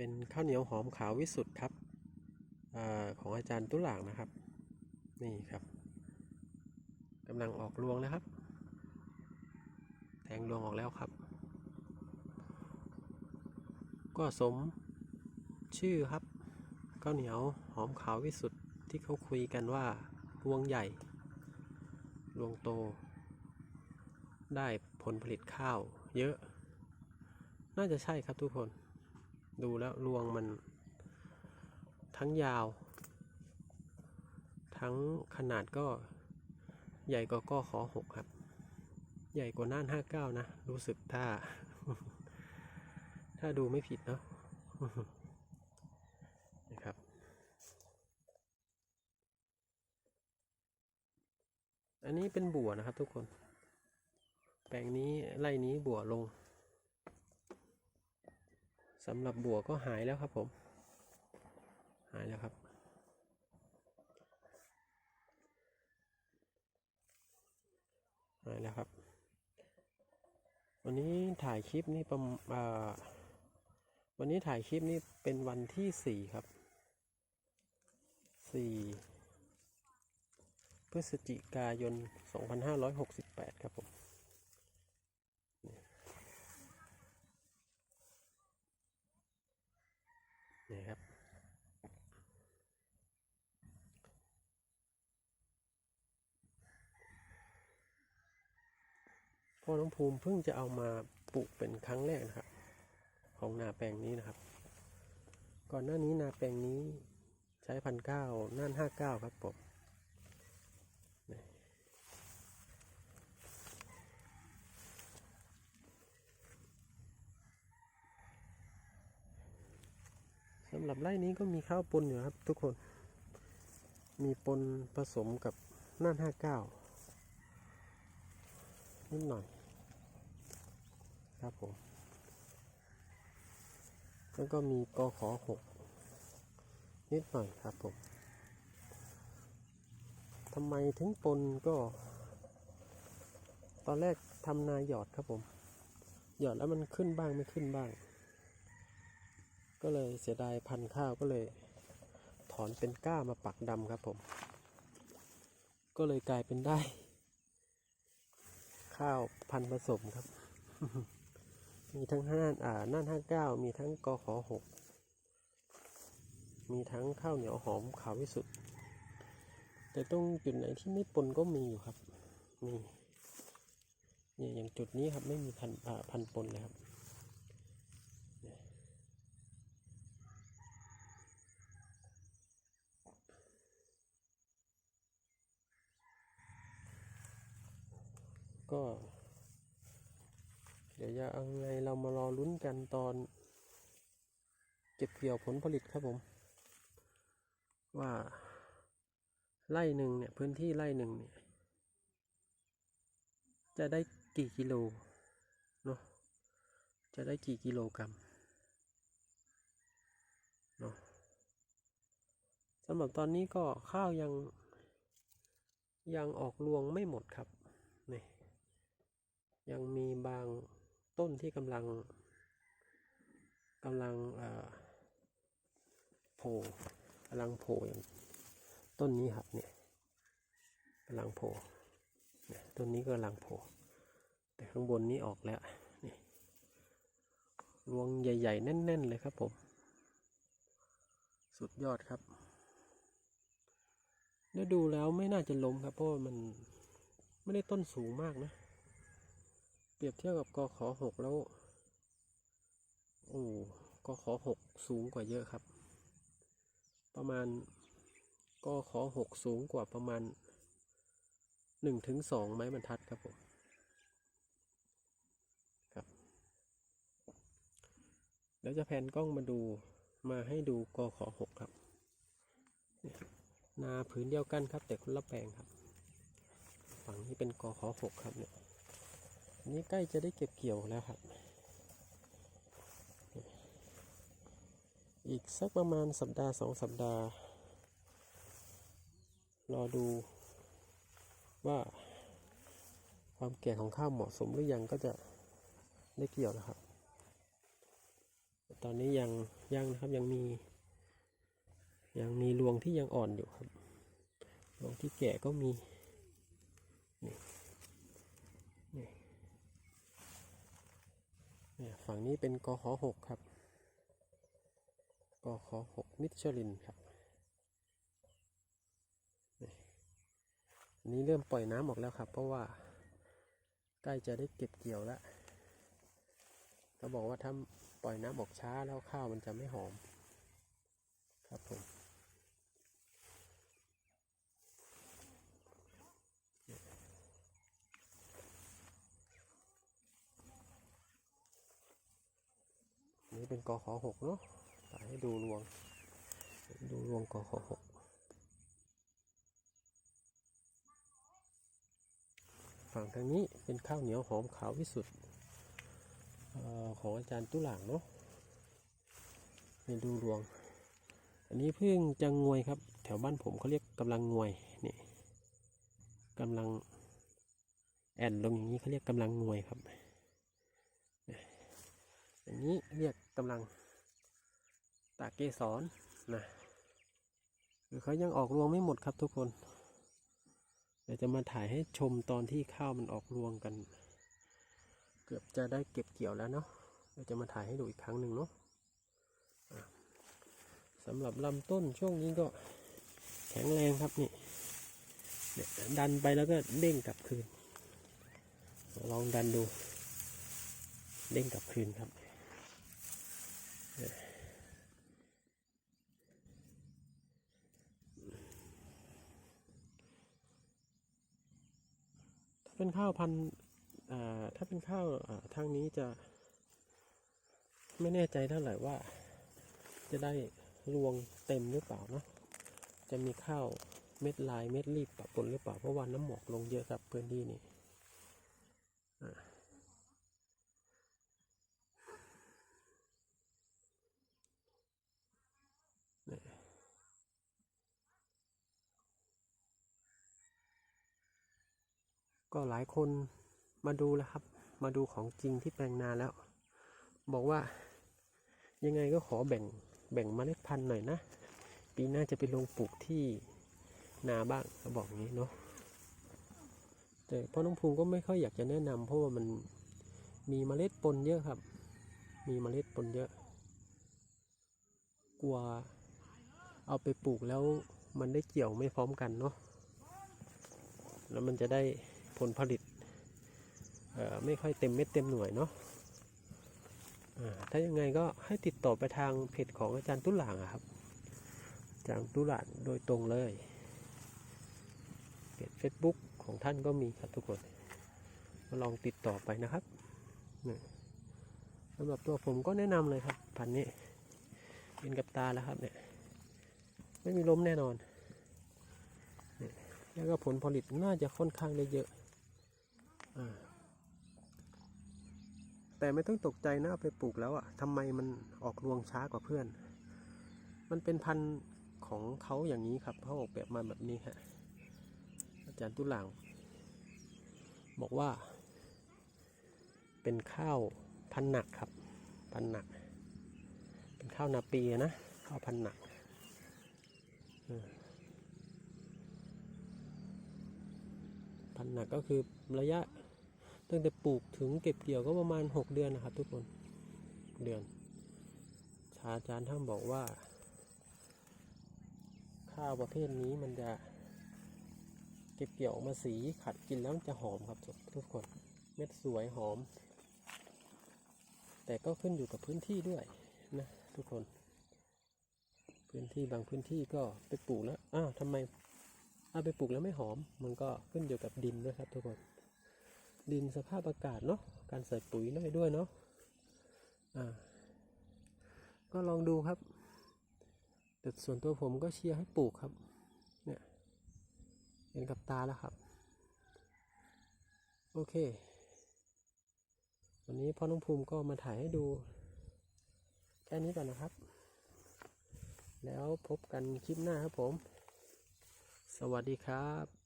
เป็นข้าวเหนียวหอมขาววิสุทธ์ครับอของอาจารย์ตุหลางนะครับ นี่ครับกำลังออกรวงแล้วครับ แทงรวงออกแล้วครับ ก็สมชื่อครับข้าวเหนียวหอมขาววิสุทธ์ที่เขาคุยกันว่ารวงใหญ่รวงโต ได้ผลผลิตข้าวเยอะ น่าจะใช่ครับทุกคน ดูแล้วรวงมัน ทั้งยาว ทั้งขนาดก็ใหญ่กว่าก็ขอหกครับ ใหญ่กว่าน่านห้าเก้านะ รู้สึกถ้า ถ้าดูไม่ผิดเนาะนะครับอันนี้เป็นบัวนะครับทุกคน แปลงนี้ไร่นี้บัวลง สำหรับบัวก็หายแล้วครับผม หายแล้วครับ หายแล้วครับ วันนี้ถ่ายคลิปนี่ประมาวันนี้ถ่ายคลิปนี้เป็นวันที่สี่ครับสี่พฤศจิกายนสองพันห้าร้อยหกสิบแปดครับผม นี่ครับ พ่อน้องภูมิเพิ่งจะเอามาปลูกเป็นครั้งแรกนะครับ ของนาแปลงนี้นะครับ ก่อนหน้านี้นาแปลงนี้ใช้พันเก้าน่านห้าเก้าครับผม หรับไร่นี้ก็มีข้าวปนอยู่ครับ ทุกคน มีปนผสมกับน่านห้าเก้านิดหน่อย ครับผม แล้วก็มีกขอหกนิดหน่อยครับผมทำไมถึงปนก็ ตอนแรกทำนาหยอดครับผม หยอดแล้วมันขึ้นบ้างไม่ขึ้นบ้าง ก็เลยเสียดายพันธุ์ข้าวก็เลย ถอนเป็นก้ามาปักดำครับผม ก็เลยกลายเป็นได้ ข้าวพันธุ์ผสมครับ มีทั้งห้าอ่าน่านห้าเก้ามีทั้งกขอหกมีทั้งข้าวเหนียวหอมขาววิสุทธ์แต่ตรงจุดไหนที่ไม่ปนก็มีอยู่ครับมีเนี่ยอย่างจุดนี้ครับไม่มีพันอ่าพันปนเลยครับ ก็ เดี๋ยวจะเอาไงเรามารอลุ้นกันตอน เก็บเกี่ยวผลผลิตครับผม ว่าไร่หนึ่งเนี่ย พื้นที่ไร่หนึ่งเนี่ย จะได้กี่กิโลเนาะจะได้กี่กิโลกรัมเนาะสำหรับตอนนี้ก็ข้าวยังยังออกรวงไม่หมดครับ ยังมีบางต้นที่กำลังกำลังโผล่กำลังโผล่อย่างต้นนี้ครับเนี่ยกำลังโผล่เนี่ยต้นนี้ก็กำลังโผล่แต่ข้างบนนี้ออกแล้วนี่รวงใหญ่ ๆ แน่น ๆ เลยครับผม สุดยอดครับแล้วดูแล้วไม่น่าจะล้มครับเพราะมันไม่ได้ต้นสูงมากนะ เปรียบเทียบกับกขอหกแล้ว โอ้กขอหกสูงกว่าเยอะครับ ประมาณกขอหกสูงกว่าประมาณหนึ่งถึงสองไม้บรรทัดครับผมครับเดี๋ยวจะแผนกล้องมาดูมาให้ดูกขอหกครับ นาผืนเดียวกันครับ แต่คนละแปลงครับ ฝั่งนี้เป็นกขอหกครับเนี่ย นนี้ใกล้จะได้เก็บเกี่ยวแล้วครับ อีกสักประมาณสัปดาห์สองสัปดาห์ รอดูว่าความแก่ของข้าวเหมาะสมหรือยังก็จะได้เกี่ยวแล้วครับ ตอนนี้ยังยังนะครับยังมี ยังมีรวงที่ยังอ่อนอยู่ครับรวงที่แก่ก็มีนี่นี่ เนี่ยฝั่งนี้เป็นกขหกครับกขหกมิชลินครับนี่อันนี้เริ่มปล่อยน้ำออกแล้วครับ เพราะว่าใกล้จะได้เก็บเกี่ยวแล้วเขาบอกว่าถ้าปล่อยน้ำออกช้าแล้วข้าวมันจะไม่หอม ครับผม เป็นกอขอหกเนาะถ่ายให้ดูรวง ดูรวงกอขอหกฝั่งทางนี้เป็นข้าวเหนียวหอมขาววิสุทธ์เอ่อของอาจารย์ตุหลางเนาะนี่ดูรวง อันนี้เพิ่งจะงวยครับ แถวบ้านผมเขาเรียกกำลังงวยนี่กำลังแอนลงอย่างนี้เขาเรียกกำลังงวยครับ อันนี้เรียกกำลังตากเกสรนะคือเขายังออกรวงไม่หมดครับทุกคน เดี๋ยวจะมาถ่ายให้ชมตอนที่ข้าวมันออกรวงกัน เกือบจะได้เก็บเกี่ยวแล้วเนาะเดี๋ยวจะมาถ่ายให้ดูอีกครั้งหนึ่งเนาะอะสำหรับลำต้นช่วงนี้ก็แข็งแรงครับนี่เนี่ยดันไปแล้วก็เด้งกลับคืน ลองดันดู เด้งกลับคืนครับ ถ้าเป็นข้าวพันถ้าเป็นข้าวทางนี้จะ ไม่แน่ใจเท่าไหร่ว่า จะได้รวงเต็มหรือเปล่านะจะมีข้าวเม็ดลายเม็ดรีบปะปนหรือเปล่าเพราะว่าน้ำหมอกลงเยอะครับพื้นที่นี้ ก็หลายคนมาดูแล้วครับ มาดูของจริงที่แปลงนาแล้ว บอกว่ายังไงก็ขอแบ่งแบ่งเมล็ดพันธุ์หน่อยนะ ปีหน้าจะไปลงปลูกที่นาบ้างเขาบอกอย่างนี้เนาะแต่พ่อน้องภูมิก็ไม่ค่อยอยากจะแนะนำเพราะว่ามันมีเมล็ดปนเยอะครับ มีเมล็ดปนเยอะ กลัวเอาไปปลูกแล้วมันได้เกี่ยวไม่พร้อมกันเนาะแล้วมันจะได้ ผลผลิตไม่ค่อยเต็มเม็ดเต็มหน่วยเนาะถ้ายังไงก็ให้ติดต่อไปทางเพจของอาจารย์ตุหลางอะครับอาจารย์ตุหลางโดยตรงเลยเพจ Facebook ของท่านก็มีครับทุกคนมาลองติดต่อไปนะครับสำหรับตัวผมก็แนะนำเลยครับ พันนี้เป็นกับตาแล้วครับเนี่ยไม่มีล้มแน่นอน แล้วก็ผลผลิตน่าจะค่อนข้างได้เยอะ แต่ไม่ต้องตกใจนะเอาไปปลูกแล้วอะ่ะทำไมมันออกรวงช้ากว่าเพื่อน มันเป็นพันธุ์ของเขาอย่างนี้ครับเขาออกแบบมาแบบนี้ฮะ อาจารย์ตุหลางบอกว่า เป็นข้าวพันหนักครับ พันหนัก เป็นข้าวนาปีนะ ข้าวพันหนักพันหนักก็คือระยะ ตั้งแต่ปลูกถึงเก็บเกี่ยวก็ประมาณ 6 เดือนนะครับ ทุกคนเดือนชาอาจารย์ท่านบอกว่า ข้าวประเภทนี้มันจะเก็บเกี่ยวออกมาสีขัดกินแล้วจะหอมครับทุกคนเม็ดสวยหอม แต่ก็ขึ้นอยู่กับพื้นที่ด้วยนะทุกคน พื้นที่บางพื้นที่ก็ไปปลูกแล้วอ้าวทำไมเอาไปปลูกแล้วไม่หอม มันก็ขึ้นอยู่กับดินด้วยครับทุกคน ดินสภาพอากาศเนาะการใส่ปุ๋ยด้วยด้วยเนาะอ่าก็ลองดูครับ แต่ส่วนตัวผมก็เชียร์ให้ปลูกครับ เนี่ยเห็นกับตาแล้วครับ โอเค วันนี้พ่อน้องภูมิก็มาถ่ายให้ดู แค่นี้ก่อนนะครับ แล้วพบกันคลิปหน้าครับผม สวัสดีครับ